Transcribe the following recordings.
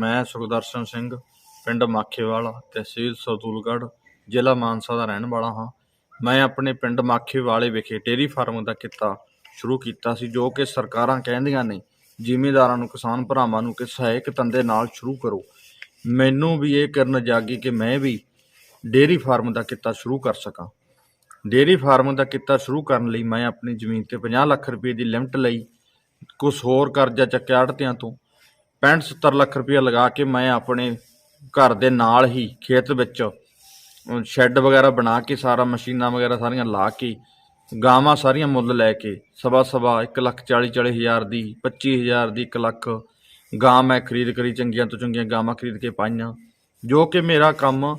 ਮੈਂ ਸੁਖਦਰਸ਼ਨ ਸਿੰਘ, ਪਿੰਡ ਮਾਖੇਵਾਲ ਤਹਿਸੀਲ ਸਤੂਲਗੜ੍ਹ, ਜ਼ਿਲ੍ਹਾ ਮਾਨਸਾ ਦਾ ਰਹਿਣ ਵਾਲਾ ਹਾਂ। ਮੈਂ ਆਪਣੇ ਪਿੰਡ ਮਾਖੇਵਾਲੇ ਵਿਖੇ ਡੇਅਰੀ ਫਾਰਮ ਦਾ ਕਿੱਤਾ ਸ਼ੁਰੂ ਕੀਤਾ ਸੀ, ਜੋ ਕਿ ਸਰਕਾਰਾਂ ਕਹਿੰਦੀਆਂ ਨੇ, ਜ਼ਿਮੀਂਦਾਰਾਂ ਨੂੰ, ਕਿਸਾਨ ਭਰਾਵਾਂ ਨੂੰ ਕਿ ਸਹਾਇਕ ਧੰਦੇ ਨਾਲ ਸ਼ੁਰੂ ਕਰੋ। ਮੈਨੂੰ ਵੀ ਇਹ ਕਰਨ ਜਾਗੀ ਕਿ ਮੈਂ ਵੀ ਡੇਅਰੀ ਫਾਰਮ ਦਾ ਕਿੱਤਾ ਸ਼ੁਰੂ ਕਰ ਸਕਾਂ। ਡੇਅਰੀ ਫਾਰਮ ਦਾ ਕਿੱਤਾ ਸ਼ੁਰੂ ਕਰਨ ਲਈ ਮੈਂ ਆਪਣੀ ਜ਼ਮੀਨ ਤੇ 50 ਲੱਖ ਰੁਪਏ ਦੀ ਲਿਮਟ ਲਈ ਕੁਝ ਹੋਰ ਕਰਜ਼ਾ ਚੱਕਿਆ ਆੜਤਿਆਂ ਤੋਂ। 65 70 ਲੱਖ ਰੁਪਏ ਲਗਾ ਕੇ ਮੈਂ ਆਪਣੇ ਘਰ ਦੇ ਨਾਲ ਹੀ ਖੇਤ ਵਿੱਚ ਸ਼ੈੱਡ ਵਗੈਰਾ ਬਣਾ ਕੇ, ਸਾਰਾ ਮਸ਼ੀਨਾਂ ਵਗੈਰਾ ਸਾਰੀਆਂ ਲਾ ਕੇ, ਗਾਵਾਂ ਸਾਰੀਆਂ ਮੁੱਲ ਲੈ ਕੇ, ਸਵਾ ਸਵਾ 1 ਲੱਖ 40 40 ਹਜ਼ਾਰ ਦੀ 25 ਹਜ਼ਾਰ ਦੀ 1 ਲੱਖ ਗਾਂ ਮੈਂ ਖਰੀਦ ਕਰੀ, ਚੰਗੀਆਂ ਤੋਂ ਚੰਗੀਆਂ ਗਾਵਾਂ ਖਰੀਦ ਕੇ ਪਾਈਆਂ। ਜੋ ਕਿ ਮੇਰਾ ਕੰਮ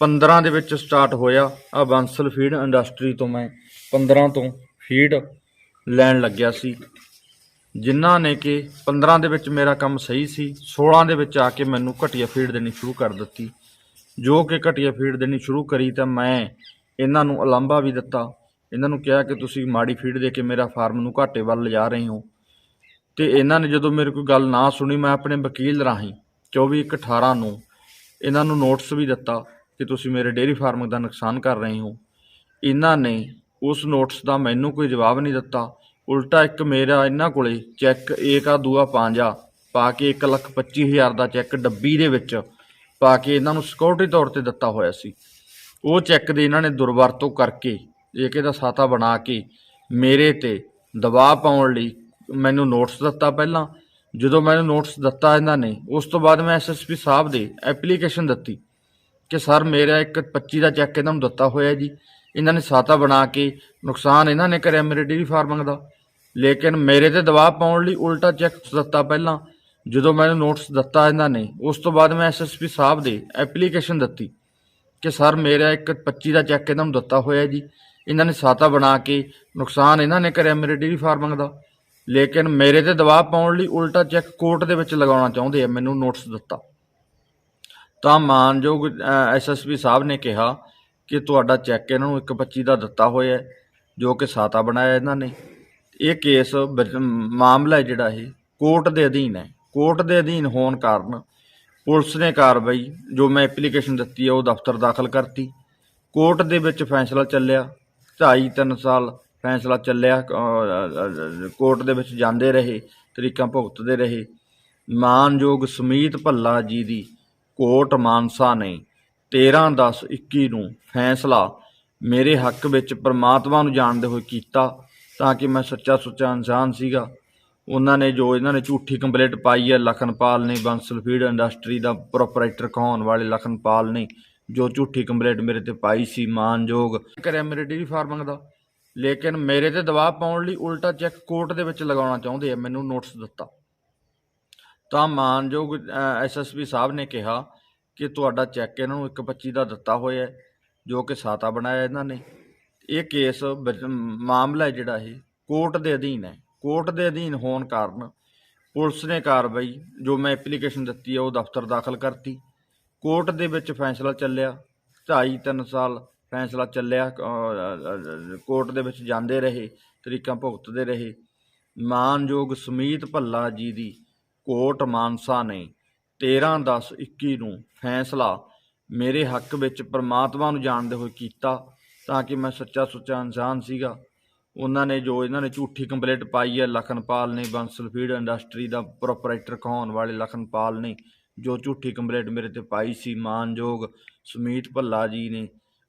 15 ਦੇ ਵਿੱਚ ਸਟਾਰਟ ਹੋਇਆ। ਆ ਬੰਸਲ ਫੀਡ ਇੰਡਸਟਰੀ ਤੋਂ ਮੈਂ 15 ਤੋਂ ਫੀਡ ਲੈਣ ਲੱਗਿਆ ਸੀ। ਜਿਨ੍ਹਾਂ ਨੇ ਕਿ 15 ਦੇ ਵਿੱਚ ਮੇਰਾ ਕੰਮ ਸਹੀ ਸੀ 16 ਦੇ ਵਿੱਚ ਆ ਕੇ ਮੈਨੂੰ ਘਟੀਆ ਫੀਡ ਦੇਣੀ ਸ਼ੁਰੂ ਕਰ ਦਿੱਤੀ। ਜੋ ਕਿ ਘਟੀਆ ਫੀਡ ਦੇਣੀ ਸ਼ੁਰੂ ਕਰੀ ਤਾਂ ਮੈਂ ਇਹਨਾਂ ਨੂੰ ਉਲਾਂਭਾ ਵੀ ਦਿੱਤਾ। ਇਹਨਾਂ ਨੂੰ ਕਿਹਾ ਕਿ ਤੁਸੀਂ ਮਾੜੀ ਫੀਡ ਦੇ ਕੇ ਮੇਰਾ ਫਾਰਮ ਨੂੰ ਘਾਟੇ ਵੱਲ ਲਿਜਾ ਰਹੇ ਹੋ। ਤੇ ਇਹਨਾਂ ਨੇ ਜਦੋਂ ਮੇਰੇ ਕੋਈ ਗੱਲ ਨਾ ਸੁਣੀ, ਮੈਂ ਆਪਣੇ ਵਕੀਲ ਰਾਹੀਂ 24 ਇੱਕ 18 ਨੂੰ ਇਹਨਾਂ ਨੂੰ ਨੋਟਿਸ ਵੀ ਦਿੱਤਾ ਕਿ ਤੁਸੀਂ ਮੇਰੇ ਡੇਅਰੀ ਫਾਰਮ ਦਾ ਨੁਕਸਾਨ ਕਰ ਰਹੇ ਹੋ। ਇਹਨਾਂ ਨੇ ਉਸ ਨੋਟਿਸ ਦਾ ਮੈਨੂੰ ਕੋਈ ਜਵਾਬ ਨਹੀਂ ਦਿੱਤਾ। ਉਲਟਾ ਇੱਕ ਮੇਰਾ ਇਹਨਾਂ ਕੋਲੇ, ਚੈੱਕ ਏਕਾ ਦੂਆ ਪਾਂਜਾ ਪਾ ਕੇ 1 ਲੱਖ 25 ਹਜ਼ਾਰ ਦਾ ਚੈੱਕ ਡੱਬੀ ਦੇ ਵਿੱਚ ਪਾ ਕੇ ਇਹਨਾਂ ਨੂੰ ਸਿਕਿਉਰਿਟੀ ਤੌਰ ਤੇ ਦਿੱਤਾ ਹੋਇਆ ਸੀ। ਉਹ ਚੈੱਕ ਦੀ ਇਹਨਾਂ ਨੇ ਦੁਰਵਰਤੋਂ ਕਰਕੇ ਏਕੇ ਦਾ ਸਾਤਾ ਬਣਾ ਕੇ ਮੇਰੇ ਤੇ ਦਬਾਅ ਪਾਉਣ ਲਈ ਮੈਨੂੰ ਨੋਟਿਸ ਦਿੱਤਾ ਪਹਿਲਾਂ। ਜਦੋਂ ਮੈਨੂੰ ਨੋਟਿਸ ਦਿੱਤਾ ਇਹਨਾਂ ਨੇ, ਉਸ ਤੋਂ ਬਾਅਦ ਮੈਂ ਐਸਐਸਪੀ ਸਾਹਿਬ ਦੇ ਐਪਲੀਕੇਸ਼ਨ ਦਿੱਤੀ ਕਿ ਸਰ ਮੇਰਾ ਇੱਕ 25 ਦਾ ਚੈੱਕ ਇਹਨਾਂ ਨੂੰ ਦਿੱਤਾ ਹੋਇਆ ਜੀ। ਇਹਨਾਂ ਨੇ ਸਾਤਾ ਬਣਾ ਕੇ ਨੁਕਸਾਨ ਇਹਨਾਂ ਨੇ ਕਰਿਆ ਮੇਰੇ ਡੇਰੀ ਫਾਰਮਿੰਗ ਦਾ। ਲੇਕਿਨ ਮੇਰੇ ਤੇ ਦਬਾਅ ਪਾਉਣ ਲਈ ਉਲਟਾ ਚੈੱਕ ਦਿੱਤਾ ਪਹਿਲਾਂ, ਜਦੋਂ ਮੈਨੂੰ ਨੋਟਿਸ ਦਿੱਤਾ ਇਹਨਾਂ ਨੇ। ਉਸ ਤੋਂ ਬਾਅਦ ਮੈਂ ਐਸਐਸਪੀ ਸਾਹਿਬ ਦੇ ਐਪਲੀਕੇਸ਼ਨ ਦਿੱਤੀ ਕਿ, ਸਰ, ਮੇਰਾ ਇੱਕ 25 ਦਾ ਚੈੱਕ ਇਹਨਾਂ ਨੂੰ ਦਿੱਤਾ ਹੋਇਆ ਜੀ। ਇਹਨਾਂ ਨੇ ਸਾਤਾ ਬਣਾ ਕੇ ਨੁਕਸਾਨ ਇਹਨਾਂ ਨੇ ਕਰਿਆ ਮੇਰੇ ਡੇਅਰੀ ਫਾਰਮਿੰਗ ਦਾ। ਲੇਕਿਨ ਮੇਰੇ ਤੇ ਦਬਾਅ ਪਾਉਣ ਲਈ ਉਲਟਾ ਚੈੱਕ ਕੋਰਟ ਦੇ ਵਿੱਚ ਲਗਾਉਣਾ ਚਾਹੁੰਦੇ ਆ, ਮੈਨੂੰ ਨੋਟਿਸ ਦਿੱਤਾ। ਤਾਂ ਮਾਨਯੋਗ ਐਸਐਸਪੀ ਸਾਹਿਬ ਨੇ ਕਿਹਾ ਕਿ ਤੁਹਾਡਾ ਚੈੱਕ ਇਹਨਾਂ ਨੂੰ 125 ਦਾ ਦਿੱਤਾ ਹੋਇਆ ਜੋ ਕਿ ਸਾਤਾ ਬਣਾਇਆ ਇਹਨਾਂ ਨੇ। ਇਹ ਕੇਸ ਵਿੱਚ ਮਾਮਲਾ ਜਿਹੜਾ ਇਹ, ਕੋਰਟ ਦੇ ਅਧੀਨ ਹੈ। ਕੋਰਟ ਦੇ ਅਧੀਨ ਹੋਣ ਕਾਰਨ ਪੁਲਿਸ ਨੇ ਕਾਰਵਾਈ, ਜੋ ਮੈਂ ਐਪਲੀਕੇਸ਼ਨ ਦਿੱਤੀ ਹੈ, ਉਹ ਦਫ਼ਤਰ ਦਾਖਲ ਕਰਤੀ। ਕੋਰਟ ਦੇ ਵਿੱਚ ਫੈਸਲਾ ਚੱਲਿਆ, ਢਾਈ ਤਿੰਨ ਸਾਲ ਫੈਸਲਾ ਚੱਲਿਆ ਕੋਰਟ ਦੇ ਵਿੱਚ ਜਾਂਦੇ ਰਹੇ, ਤਰੀਕਾਂ ਭੁਗਤਦੇ ਰਹੇ। ਮਾਨਯੋਗ ਸੁਮੀਤ ਭੱਲਾ ਜੀ ਦੀ ਕੋਰਟ ਮਾਨਸਾ ਨੇ 13/10/21 ਨੂੰ ਫੈਸਲਾ ਮੇਰੇ ਹੱਕ ਵਿੱਚ ਪ੍ਰਮਾਤਮਾ ਨੂੰ ਜਾਣਦੇ ਹੋਏ ਕੀਤਾ। ਤਾਂ ਕਿ ਮੈਂ ਸੱਚਾ ਸੁੱਚਾ ਇਨਸਾਨ ਸੀਗਾ। ਉਹਨਾਂ ਨੇ ਜੋ ਇਹਨਾਂ ਨੇ ਝੂਠੀ ਕੰਪਲੇਂਟ ਪਾਈ ਹੈ, ਲਖਨਪਾਲ ਨੇ ਬੰਸਲ ਫੀਡ ਇੰਡਸਟਰੀ ਦਾ ਪ੍ਰੋਪਰਾਈਟਰ ਕਹਾਉਣ ਵਾਲੇ ਲਖਨਪਾਲ ਨੇ ਜੋ ਝੂਠੀ ਕੰਪਲੇਂਟ ਮੇਰੇ ਤੇ ਪਾਈ ਸੀ, ਮਾਨਯੋਗ। ਕਰਿਆ ਮੇਰੇ ਡੇਰੀ ਫਾਰਮਿੰਗ ਦਾ। ਲੇਕਿਨ ਮੇਰੇ ਤੇ ਦਬਾਅ ਪਾਉਣ ਲਈ ਉਲਟਾ ਚੈੱਕ ਕੋਰਟ ਦੇ ਵਿੱਚ ਲਗਾਉਣਾ ਚਾਹੁੰਦੇ ਆ, ਮੈਨੂੰ ਨੋਟਿਸ ਦਿੱਤਾ। ਤਾਂ ਮਾਨਯੋਗ ਐਸਐਸਪੀ ਸਾਹਿਬ ਨੇ ਕਿਹਾ ਕਿ ਤੁਹਾਡਾ ਚੈੱਕ ਇਹਨਾਂ ਨੂੰ 125 ਦਾ ਦਿੱਤਾ ਹੋਇਆ ਜੋ ਕਿ ਸਾਤਾ ਬਣਾਇਆ ਇਹਨਾਂ ਨੇ। ਇਹ ਕੇਸ ਵਿੱਚ ਮਾਮਲਾ ਜਿਹੜਾ ਇਹ, ਕੋਰਟ ਦੇ ਅਧੀਨ ਹੈ। ਕੋਰਟ ਦੇ ਅਧੀਨ ਹੋਣ ਕਾਰਨ ਪੁਲਿਸ ਨੇ ਕਾਰਵਾਈ, ਜੋ ਮੈਂ ਐਪਲੀਕੇਸ਼ਨ ਦਿੱਤੀ ਹੈ, ਉਹ ਦਫ਼ਤਰ ਦਾਖਲ ਕਰਤੀ। ਕੋਰਟ ਦੇ ਵਿੱਚ ਫੈਸਲਾ ਚੱਲਿਆ, ਢਾਈ ਤਿੰਨ ਸਾਲ ਫੈਸਲਾ ਚੱਲਿਆ ਕੋਰਟ ਦੇ ਵਿੱਚ ਜਾਂਦੇ ਰਹੇ, ਤਰੀਕਾਂ ਭੁਗਤਦੇ ਰਹੇ। ਮਾਨਯੋਗ ਸਮੀਤ ਭੱਲਾ ਜੀ ਦੀ ਕੋਰਟ ਮਾਨਸਾ ਨੇ 13/10/21 ਨੂੰ ਫੈਸਲਾ ਮੇਰੇ ਹੱਕ ਵਿੱਚ ਪ੍ਰਮਾਤਮਾ ਨੂੰ ਜਾਣਦੇ ਹੋਏ ਕੀਤਾ। ਤਾਂ ਕਿ ਮੈਂ ਸੱਚਾ ਸੁੱਚਾ ਇਨਸਾਨ ਸੀਗਾ। ਉਹਨਾਂ ਨੇ ਜੋ ਇਹਨਾਂ ਨੇ ਝੂਠੀ ਕੰਪਲੇਂਟ ਪਾਈ ਹੈ, ਲਖਨਪਾਲ ਨੇ ਬੰਸਲ ਫੀਡ ਇੰਡਸਟਰੀ ਦਾ ਪ੍ਰੋਪਰਾਈਟਰ ਕਹਾਉਣ ਵਾਲੇ ਲਖਨਪਾਲ ਨੇ ਜੋ ਝੂਠੀ ਕੰਪਲੇਂਟ ਮੇਰੇ ਤੇ ਪਾਈ ਸੀ, ਮਾਨਯੋਗ ਸੁਮੀਤ ਭੱਲਾ ਜੀ ਨੇ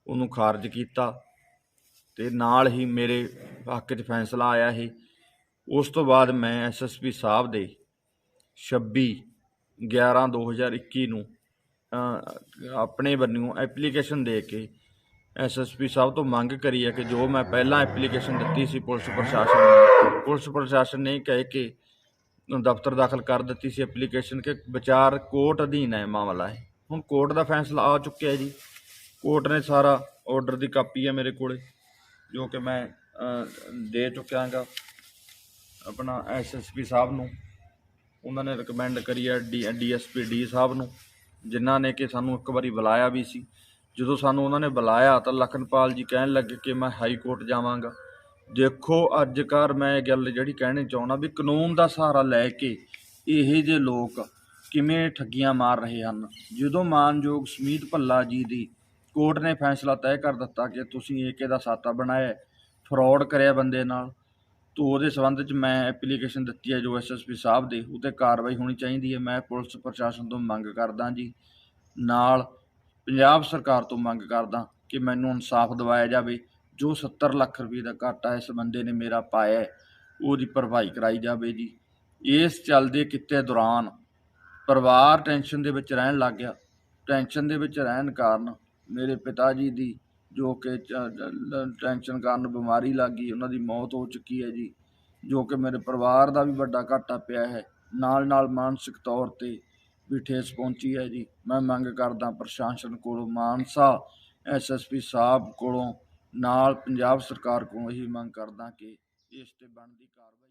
ਉਹਨੂੰ ਖਾਰਜ ਕੀਤਾ ਤੇ ਨਾਲ ਹੀ ਮੇਰੇ ਹੱਕ 'ਚ ਫੈਸਲਾ ਆਇਆ ਇਹ ਉਸ ਤੋਂ ਬਾਅਦ ਮੈਂ ਐਸਐਸਪੀ ਸਾਹਿਬ ਦੇ 26 11 2021 ਨੂੰ ਆਪਣੇ ਵੱਲੋਂ ਐਪਲੀਕੇਸ਼ਨ ਦੇ ਕੇ ਐਸਐਸਪੀ ਸਾਹਿਬ ਤੋਂ ਮੰਗ ਕਰੀ ਹੈ ਕਿ ਜੋ ਮੈਂ ਪਹਿਲਾਂ ਐਪਲੀਕੇਸ਼ਨ ਦਿੱਤੀ ਸੀ ਪੁਲਿਸ ਪ੍ਰਸ਼ਾਸਨ ਨੂੰ, ਪੁਲਿਸ ਪ੍ਰਸ਼ਾਸਨ ਨੇ ਕਹਿ ਕੇ ਦਫ਼ਤਰ ਦਾਖਲ ਕਰ ਦਿੱਤੀ ਸੀ ਐਪਲੀਕੇਸ਼ਨ ਕਿ ਵਿਚਾਰ ਕੋਰਟ ਅਧੀਨ ਹੈ ਮਾਮਲਾ ਹੈ ਹੁਣ ਕੋਰਟ ਦਾ ਫੈਸਲਾ ਆ ਚੁੱਕਿਆ ਜੀ। ਕੋਰਟ ਨੇ ਸਾਰਾ ਆਰਡਰ ਦੀ ਕਾਪੀ ਹੈ ਮੇਰੇ ਕੋਲੇ, ਜੋ ਕਿ ਮੈਂ ਦੇ ਚੁੱਕਿਆ ਹਾਂਗਾ ਆਪਣਾ ਐਸਐਸਪੀ ਸਾਹਿਬ ਨੂੰ। ਉਹਨਾਂ ਨੇ ਰეკਮੈਂਡ ਕਰੀ ਹੈ ਡੀ, ਡੀਐਸਪੀ ਡੀ ਸਾਹਿਬ ਨੂੰ, ਜਿਨ੍ਹਾਂ ਨੇ ਕਿ ਸਾਨੂੰ ਇੱਕ ਵਾਰੀ ਬੁਲਾਇਆ ਵੀ ਸੀ। ਜਦੋਂ ਸਾਨੂੰ ਉਹਨਾਂ ਨੇ ਬੁਲਾਇਆ ਤਾਂ ਲਖਨਪਾਲ ਜੀ ਕਹਿਣ ਲੱਗੇ ਕਿ ਮੈਂ ਹਾਈ ਕੋਰਟ ਜਾਵਾਂਗਾ। ਦੇਖੋ ਅੱਜ ਕੱਲ੍ਹ ਮੈਂ ਇਹ ਗੱਲ ਜਿਹੜੀ ਕਹਿਣੀ ਚਾਹੁੰਦਾ ਵੀ ਕਾਨੂੰਨ ਦਾ ਸਹਾਰਾ ਲੈ ਕੇ ਇਹ ਜੇ ਲੋਕ ਕਿਵੇਂ ਠੱਗੀਆਂ ਮਾਰ ਰਹੇ ਹਨ। ਜਦੋਂ ਮਾਨਯੋਗ ਸਮੀਤ ਭੱਲਾ ਜੀ ਦੀ ਕੋਰਟ ਨੇ ਫੈਸਲਾ ਤੈਅ ਕਰ ਦਿੱਤਾ ਕਿ ਤੁਸੀਂ ਏਕੇ ਦਾ ਸਾਤਾ ਬਣਾਇਆ, ਫਰਾਡ ਕਰਿਆ ਬੰਦੇ ਨਾਲ, ਤੋ ਉਹਦੇ ਸੰਬੰਧ ਚ ਮੈਂ ਐਪਲੀਕੇਸ਼ਨ ਦਿੱਤੀ ਹੈ ਜੋ ਐਸਐਸਪੀ ਸਾਹਿਬ ਦੇ ਉਤੇ ਕਾਰਵਾਈ ਹੋਣੀ ਚਾਹੀਦੀ ਹੈ। ਮੈਂ ਪੁਲਿਸ ਪ੍ਰਸ਼ਾਸਨ ਤੋਂ ਮੰਗ ਕਰਦਾ ਜੀ। ਨਾਲ ਪੰਜਾਬ ਸਰਕਾਰ ਤੋਂ ਮੰਗ ਕਰਦਾ ਕਿ ਮੈਨੂੰ ਇਨਸਾਫ ਦਿਵਾਇਆ ਜਾਵੇ, ਜੋ 70 ਲੱਖ ਰੁਪਏ ਦਾ ਘਾਟਾ ਇਸ ਬੰਦੇ ਨੇ ਮੇਰਾ ਪਾਇਆ ਉਹਦੀ ਭਰਪਾਈ ਕਰਾਈ ਜਾਵੇ ਜੀ। ਇਸ ਚੱਲਦੇ ਕਿੱਤੇ ਦੌਰਾਨ ਪਰਿਵਾਰ ਟੈਨਸ਼ਨ ਦੇ ਵਿੱਚ ਰਹਿਣ ਲੱਗ ਗਿਆ। ਟੈਨਸ਼ਨ ਦੇ ਵਿੱਚ ਰਹਿਣ ਕਾਰਨ ਮੇਰੇ ਪਿਤਾ ਜੀ ਦੀ, ਜੋ ਕਿ ਟੈਨਸ਼ਨ ਕਾਰਨ ਬਿਮਾਰੀ ਲੱਗ ਗਈ, ਉਹਨਾਂ ਦੀ ਮੌਤ ਹੋ ਚੁੱਕੀ ਹੈ ਜੀ, ਜੋ ਕਿ ਮੇਰੇ ਪਰਿਵਾਰ ਦਾ ਵੀ ਵੱਡਾ ਘਾਟਾ ਪਿਆ ਹੈ। ਨਾਲ ਨਾਲ ਮਾਨਸਿਕ ਤੌਰ ਤੇ ਵੀ ਠੇਸ ਪਹੁੰਚੀ ਹੈ ਜੀ। ਮੈਂ ਮੰਗ ਕਰਦਾ ਪ੍ਰਸ਼ਾਸਨ ਕੋਲੋਂ, ਮਾਨਸਾ ਐਸਐਸਪੀ ਸਾਹਿਬ ਕੋਲੋਂ, ਨਾਲ ਪੰਜਾਬ ਸਰਕਾਰ ਕੋਲੋਂ ਇਹੀ ਮੰਗ ਕਰਦਾ ਕਿ ਇਸ ਤੇ ਬਣਦੀ ਕਾਰਵਾਈ